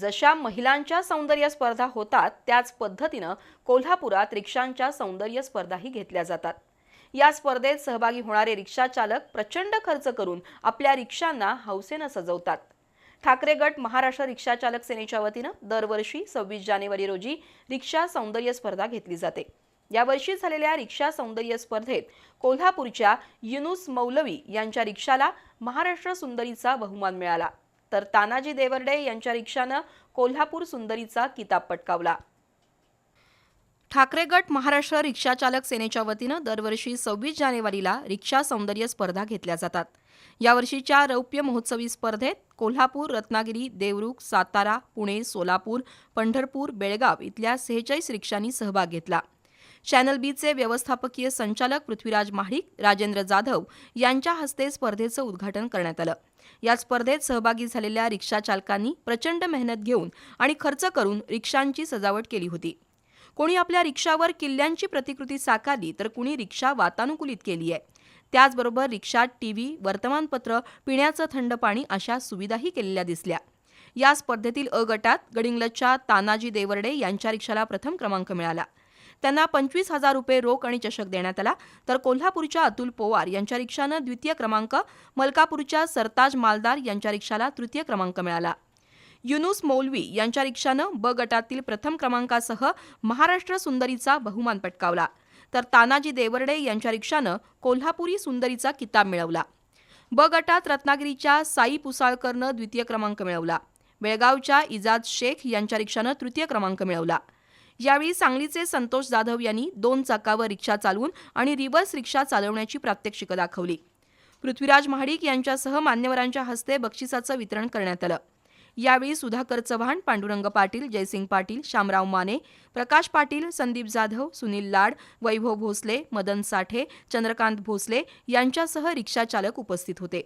जशा महिलांच्या सौंदर्य स्पर्धा होतात त्याच पद्धतीनं कोल्हापुरात रिक्षांच्या सौंदर्य स्पर्धाही घेतल्या जातात. या स्पर्धेत सहभागी होणारे रिक्षा चालक प्रचंड खर्च करून आपल्या रिक्षांना हौसेनं सजवतात. ठाकरे गट महाराष्ट्र रिक्षा चालक सेनेच्या वतीनं दरवर्षी सव्वीस जानेवारी रोजी रिक्षा सौंदर्य स्पर्धा घेतली जाते. यावर्षी झालेल्या रिक्षा सौंदर्य स्पर्धेत कोल्हापूरच्या युनुस मौलवी यांच्या रिक्षाला महाराष्ट्र सुंदरीचा बहुमान मिळाला. तर तानाजी देवर्डे यांच्या रिक्षानं कोल्हापूर सुंदरीचा किताब पटकावला. ठाकरे गट महाराष्ट्र रिक्षा चालक सेनेच्या वतीनं दरवर्षी सव्वीस जानेवारीला रिक्षा सौंदर्य स्पर्धा घेतल्या जातात. यावर्षीच्या रौप्य महोत्सवी स्पर्धेत कोल्हापूर रत्नागिरी देवरुख सातारा पुणे सोलापूर पंढरपूर बेळगाव इथल्या सेहेचाळीस रिक्षांनी सहभाग घेतला. चॅनल बीचे व्यवस्थापकीय संचालक पृथ्वीराज महाडिक राजेंद्र जाधव यांच्या हस्ते स्पर्धेचं उद्घाटन करण्यात आलं. या स्पर्धेत सहभागी झालेल्या रिक्षा चालकांनी प्रचंड मेहनत घेऊन आणि खर्च करून रिक्षांची सजावट केली होती. कोणी आपल्या रिक्षावर किल्ल्यांची प्रतिकृती साकारली तर कुणी रिक्षा वातानुकूलित केली आहे. त्याचबरोबर रिक्षात टीव्ही वर्तमानपत्र पिण्याचं थंड पाणी अशा सुविधाही केलेल्या दिसल्या. या स्पर्धेतील अ गटात गडिंग्लजच्या तानाजी देवर्डे यांच्या रिक्षाला प्रथम क्रमांक मिळाला. त्यांना पंचवीस हजार रुपये रोख आणि चषक देण्यात आला. तर कोल्हापूरच्या अतुल पोवार यांच्या रिक्षानं द्वितीय क्रमांक मलकापूरच्या सरताज मालदार यांच्या रिक्षाला तृतीय क्रमांक मिळाला. युनुस मौलवी यांच्या रिक्षानं ब गटातील प्रथम क्रमांकासह महाराष्ट्र सुंदरीचा बहुमान पटकावला. तर तानाजी देवर्डे यांच्या रिक्षानं कोल्हापुरी सुंदरीचा किताब मिळवला. ब गटात रत्नागिरीच्या साई पुसाळकरनं द्वितीय क्रमांक मिळवला. बेळगावच्या इजाज शेख यांच्या रिक्षानं तृतीय क्रमांक मिळवला. यावेळी सांगलीचे संतोष जाधव यांनी दोन चाकावर रिक्षा चालवून आणि रिव्हर्स रिक्षा चालवण्याची प्रात्यक्षिकं दाखवली. पृथ्वीराज महाडिक यांच्यासह मान्यवरांच्या हस्ते बक्षिसाचं वितरण करण्यात आलं. यावेळी सुधाकर चव्हाण पांडुरंग पाटील जयसिंग पाटील शामराव माने प्रकाश पाटील संदीप जाधव सुनील लाड वैभव भोसले मदन साठे चंद्रकांत भोसले यांच्यासह रिक्षा चालक उपस्थित होते.